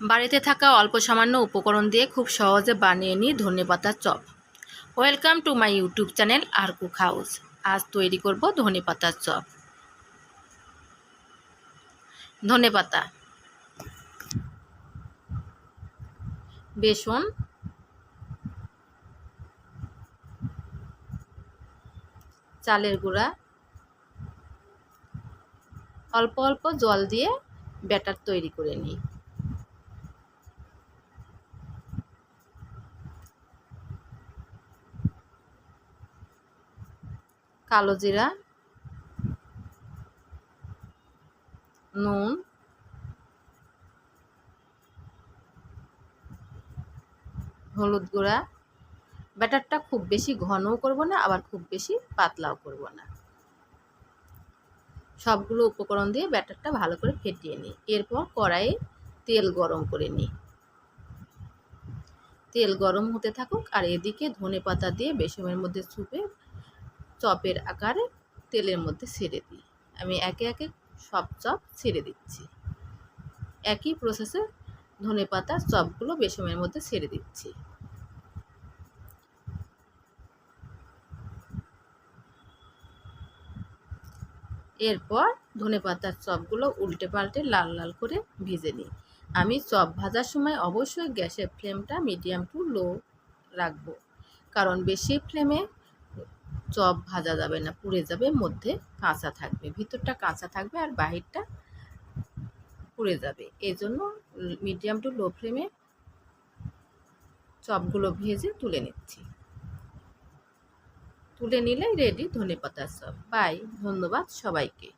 বাড়িতে থাকা অল্প সামান্য উপকরণ দিয়ে খুব সহজে বানিয়ে নিই ধনেপাতার chop. Welcome to my YouTube channel R cook house আজ তৈরি করব ধনেপাতার চপ। ধনেপাতা। বেসন। চালের গুঁড়া। অল্প অল্প জল দিয়ে ব্যাটার তৈরি করে নিই। কালো জিরা, নুন, হলুদ গুঁড়া। ব্যাটারটা খুব বেশি ঘনও করব না, আবার খুব বেশি পাতলাও করব না। সবগুলো উপকরণ দিয়ে ব্যাটারটা ভালো করে ফেটিয়ে নিই। এরপর কড়াইয়ে তেল গরম করে নিই। তেল গরম হতে থাকুক আর এদিকে ধনে পাতা দিয়ে বেসমের মধ্যে চুপে চপের আকারে তেলের মধ্যে ছেড়ে দিই। আমি একে একে সব চপ ছেড়ে দিচ্ছি। একই প্রসেসে ধনে পাতা চপগুলো বেসমের মধ্যে ছেড়ে দিচ্ছি। এরপর ধনে পাতার চপগুলো উল্টে পাল্টে লাল লাল করে ভেজে নিই। আমি চপ ভাজার সময় অবশ্যই গ্যাসের ফ্লেমটা মিডিয়াম টু লো রাখব। কারণ বেশি ফ্লেমে চপ ভাজা যাবে না, পুড়ে যাবে, মধ্যে কাঁচা থাকবে, ভিতরটা কাঁচা থাকবে আর বাহিরটা পুড়ে যাবে। এই জন্য মিডিয়াম টু লো ফ্লেমে চপগুলো ভেজে তুলে নিচ্ছি। তুলে নিলেই রেডি ধনে পাতার চপ। বাই ধন্যবাদ সবাইকে।